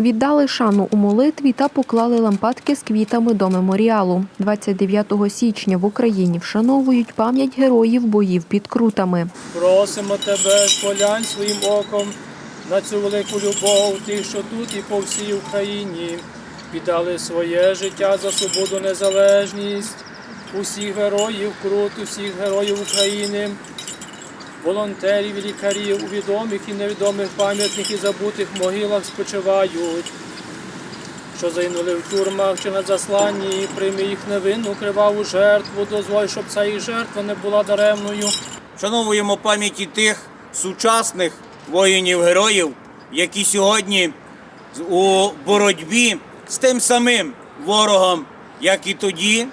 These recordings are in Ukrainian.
Віддали шану у молитві та поклали лампадки з квітами до меморіалу. 29 січня в Україні вшановують пам'ять героїв боїв під крутами. Просимо тебе, сполянь своїм оком на цю велику любов тих, що тут і по всій Україні віддали своє життя за свободу, незалежність, усіх героїв крут, усіх героїв України, волонтерів і лікарів у відомих і невідомих пам'ятних і забутих могилах спочивають. Що загинули в тюрмах чи на засланні, прийми їх невинну криваву жертву, дозволь, щоб ця їх жертва не була даремною. Вшановуємо пам'яті тих сучасних воїнів-героїв, які сьогодні у боротьбі з тим самим ворогом, як і тоді,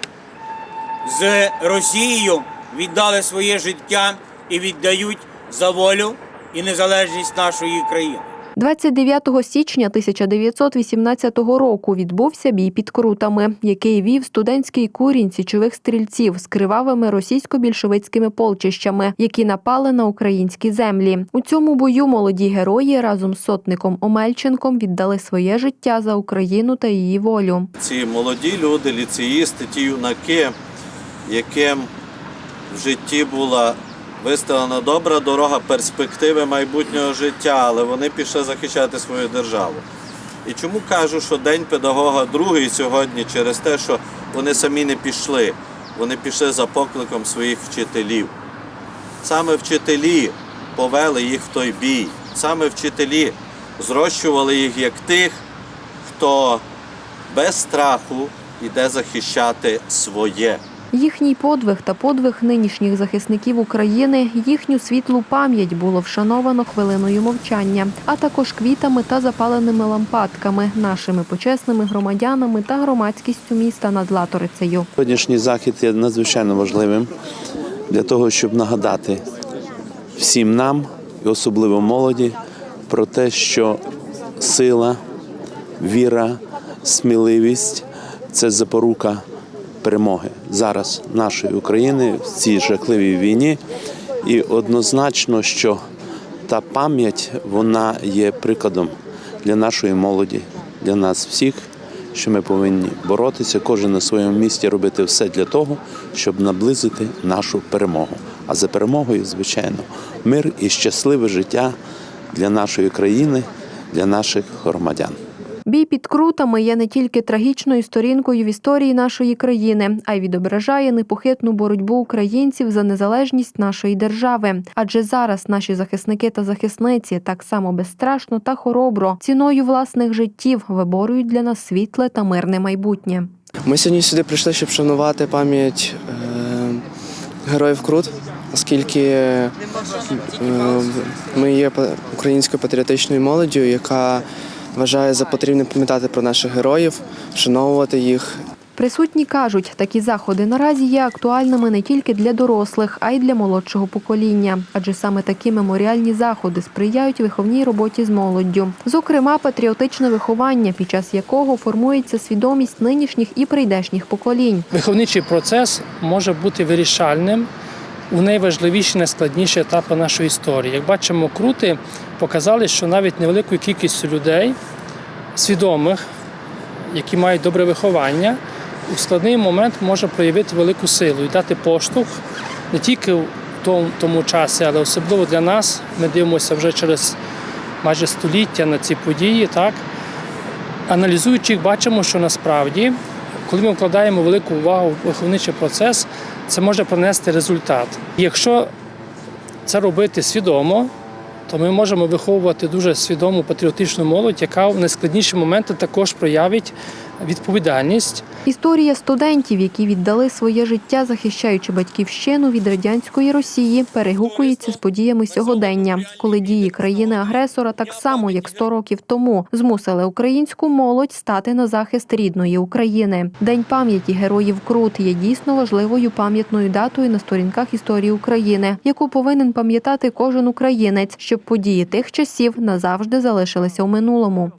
з Росією віддали своє життя і віддають за волю і незалежність нашої країни. 29 січня 1918 року відбувся бій під крутами, який вів студентський курінь січових стрільців з кривавими російсько-більшовицькими полчищами, які напали на українські землі. У цьому бою молоді герої разом з сотником Омельченком віддали своє життя за Україну та її волю. ці молоді люди, ліцеїсти, ті юнаки, яким в житті була виставлена добра дорога перспективи майбутнього життя, але вони пішли захищати свою державу. І чому кажу, що День педагога другий сьогодні через те, що вони самі не пішли, вони пішли за покликом своїх вчителів. Саме вчителі повели їх в той бій, саме вчителі зрощували їх як тих, хто без страху йде захищати своє. Їхній подвиг та подвиг нинішніх захисників України, їхню світлу пам'ять було вшановано хвилиною мовчання, а також квітами та запаленими лампадками, нашими почесними громадянами та громадськістю міста над Латорицею. Сьогоднішній захід є надзвичайно важливим для того, щоб нагадати всім нам, і особливо молоді, про те, що сила, віра, сміливість це запорука перемоги зараз нашої України в цій жахливій війні. І однозначно, що та пам'ять вона є прикладом для нашої молоді, для нас всіх, що ми повинні боротися, кожен на своєму місці робити все для того, щоб наблизити нашу перемогу. А за перемогою, звичайно, мир і щасливе життя для нашої країни, для наших громадян. Бій під крутами є не тільки трагічною сторінкою в історії нашої країни, а й відображає непохитну боротьбу українців за незалежність нашої держави. Адже зараз наші захисники та захисниці так само безстрашно та хоробро ціною власних життів виборюють для нас світле та мирне майбутнє. Ми сьогодні сюди прийшли, щоб шанувати пам'ять е, героїв Крут, оскільки е, ми є українською патріотичною молоддю, яка вважає за потрібне пам'ятати про наших героїв, вшановувати їх Присутні кажуть, такі заходи наразі є актуальними не тільки для дорослих, а й для молодшого покоління, адже саме такі меморіальні заходи сприяють виховній роботі з молоддю. Зокрема, патріотичне виховання, під час якого формується свідомість нинішніх і прийдешніх поколінь. Виховничий процес може бути вирішальним у найважливіші, найскладніші етапи нашої історії. Як бачимо, крути показали, що навіть невеликою кількістю людей, свідомих, які мають добре виховання, у складний момент може проявити велику силу і дати поштовх не тільки в тому, часі, але особливо для нас. Ми дивимося вже через майже століття на ці події. Так? Аналізуючи їх, бачимо, що насправді, коли ми вкладаємо велику увагу в виховничий процес, це може принести результат. Якщо це робити свідомо, то ми можемо виховувати дуже свідому патріотичну молодь, яка в найскладніші моменти також проявить відповідальність. Історія студентів, які віддали своє життя, захищаючи батьківщину від радянської Росії, перегукується з подіями сьогодення, коли дії країни-агресора, так само як 100 років тому, змусили українську молодь стати на захист рідної України. День пам'яті героїв Крут є дійсно важливою пам'ятною датою на сторінках історії України, яку повинен пам'ятати кожен українець, щоб події тих часів назавжди залишилися у минулому.